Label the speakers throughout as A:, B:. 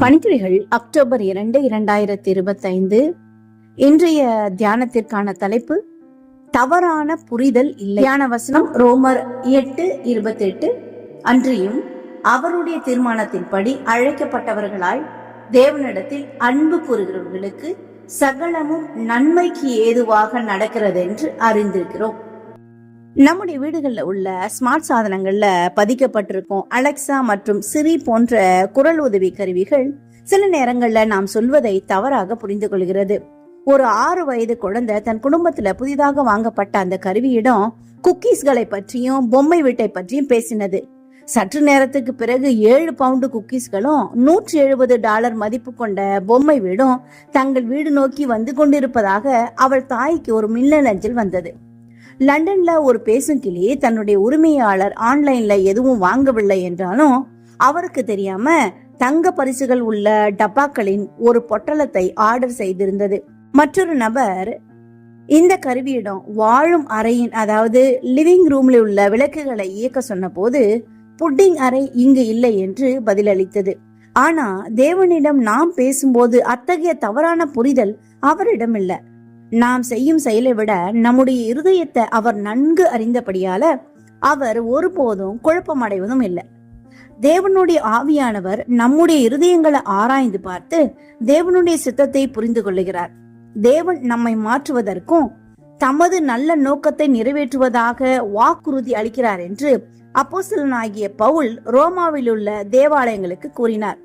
A: பணித்துறைகள் October இரண்டு இரண்டாயிரத்தி இருபத்தைந்து இன்றைய தியானத்திற்கான தலைப்பு தவறான புரிதல் இல்லை. தியான வசனம் ரோமர் எட்டு இருபத்தி எட்டு அன்றியும் அவருடைய தீர்மானத்தின்படி அழைக்கப்பட்டவர்களாய் தேவனிடத்தில் அன்பு கூறுகிறவர்களுக்கு சகலமும் நன்மைக்கு ஏதுவாக நடக்கிறது என்று அறிந்திருக்கிறோம். நம்முடைய வீடுகளில் உள்ள ஸ்மார்ட் சாதனங்களில் பதிக்கப்பட்டிருக்கும் அலெக்சா மற்றும் சிரி போன்ற குரல் உதவி கருவிகள் சில நேரங்களில் நாம் சொல்வதை தவறாக புரிந்து கொள்கிறது. ஒரு ஆறு வயது குழந்தை தன் குடும்பத்துல புதிதாக வாங்கப்பட்ட அந்த கருவியிடம் குக்கீஸ்களை பற்றியும் பொம்மை வீட்டை பற்றியும் பேசினது. சற்று நேரத்துக்கு பிறகு ஏழு பவுண்டு குக்கீஸ்களும் நூற்றி எழுபது டாலர் மதிப்பு கொண்ட பொம்மை வீடும் தங்கள் வீடு நோக்கி வந்து கொண்டிருப்பதாக அவள் தாய்க்கு ஒரு மின்னல் அஞ்சல் வந்தது. லண்டன்ல ஒரு பேசும் கிளி தன்னுடைய உரிமையாளர் ஆன்லைன்ல எதுவும் வாங்கவில்லை என்றாலும் அவருக்கு தெரியாம தங்க பரிசுகள் உள்ள டப்பாக்களின் ஒரு பொட்டலத்தை ஆர்டர் செய்திருந்தது. மற்றொரு நபர் இந்த கருவியிடம் வாழும் அறையின் அதாவது லிவிங் ரூம்ல உள்ள விளக்குகளை இயக்க சொன்னபோது புட்டிங் அறை இங்கு இல்லை என்று பதிலளித்தது. ஆனா தேவனிடம் நாம் பேசும்போது அத்தகைய தவறான புரிதல் அவரிடம் இல்லை நாம் செய்யும் செயலை விட நம்முடைய இருதயத்தை அவர் நன்கு அறிந்தபடியால அவர் ஒருபோதும் குழப்பமடைவதும் இல்லை. தேவனுடைய ஆவியானவர் நம்முடைய இருதயங்களை ஆராய்ந்து பார்த்து தேவனுடைய சித்தத்தை புரிந்து கொள்ளுகிறார். தேவன் நம்மை மாற்றுவதற்கும் தமது நல்ல நோக்கத்தை நிறைவேற்றுவதாக வாக்குறுதி அளிக்கிறார் என்று அப்போசலனாகிய பவுல் ரோமாவில் உள்ள தேவாலயங்களுக்கு கூறினார்.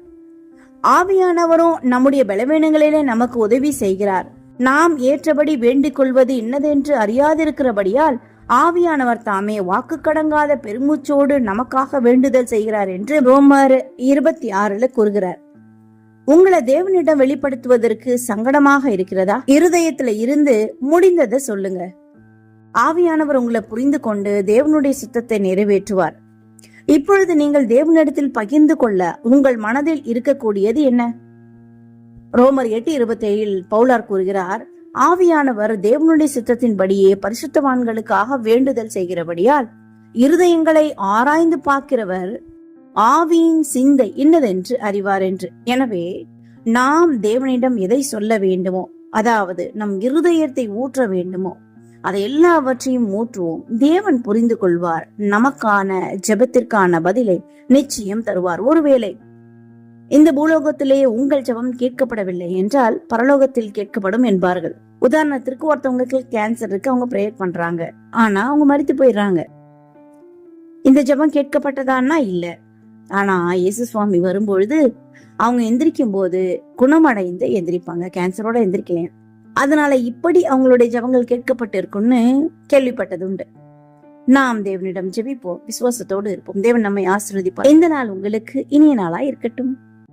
A: ஆவியானவரும் நம்முடைய பலவீனங்களிலே நமக்கு உதவி செய்கிறார். நாம் ஏற்றபடி வேண்டிக் கொள்வது இன்னதென்று அறியாதிருக்கிறபடியால் ஆவியானவர் தாமே வாக்கு கடங்காத பெருமூச்சோடு நமக்காக வேண்டுதல் செய்கிறார் என்று ரோமர் இருபத்தி ஆறுல கூறுகிறார். உங்களை தேவனிடம் வெளிப்படுத்துவதற்கு சங்கடமாக இருக்கிறதா? இருதயத்துல இருந்து முடிந்ததை சொல்லுங்க. ஆவியானவர் உங்களை புரிந்து கொண்டு தேவனுடைய சித்தத்தை நிறைவேற்றுவார். இப்பொழுது நீங்கள் தேவனிடத்தில் பகிர்ந்து கொள்ள உங்கள் மனதில் இருக்கக்கூடியது என்ன? ரோமர் எட்டு இருபத்தி ஏழில் பவுலார் கூறுகிறார் ஆவியானவர் தேவனுடைய சித்தத்தின்படியே பரிசுத்தவான்களுக்காக வேண்டுதல் செய்கிறபடியால் இருதயங்களை ஆராய்ந்து பார்க்கிறவர் ஆவியின் சிந்தை இன்னதென்று அறிவார் என்று எனவே நாம் தேவனிடம் எதை சொல்ல வேண்டுமோ அதாவது நம் இருதயத்தை ஊற்ற வேண்டுமோ அதை எல்லாவற்றையும் ஊற்றுவோம். தேவன் புரிந்து கொள்வார் நமக்கான ஜெபத்திற்கான பதிலை நிச்சயம் தருவார். ஒருவேளை இந்த பூலோகத்திலேயே உங்கள் ஜெபம் கேட்கப்படவில்லை என்றால் பரலோகத்தில் கேட்கப்படும் என்பார்கள். உதாரணத்திற்கு ஒருத்தவங்களுக்கு கேன்சர் இருக்கு அவங்க ப்ரேயர் பண்றாங்க. ஆனா அவங்க மறித்து போயிடுறாங்க. இந்த ஜெபம் கேட்கப்பட்டதான்னா இல்ல. ஆனா இயேசு சுவாமி வரும்பொழுது அவங்க எந்திரிக்கும் போது குணமடைந்து எந்திரிப்பாங்க கேன்சரோட எந்திரிக்கலையே? அதனால இப்படி அவங்களுடைய ஜெபங்கள் கேட்கப்பட்டு இருக்கும்னு கேள்விப்பட்டது உண்டு நாம் தேவனிடம் ஜெபிப்போம் விசுவாசத்தோடு இருப்போம். தேவன் நம்மை ஆசிர்வதிப்பார். இந்த நாள் உங்களுக்கு இனிய நாளா இருக்கட்டும்.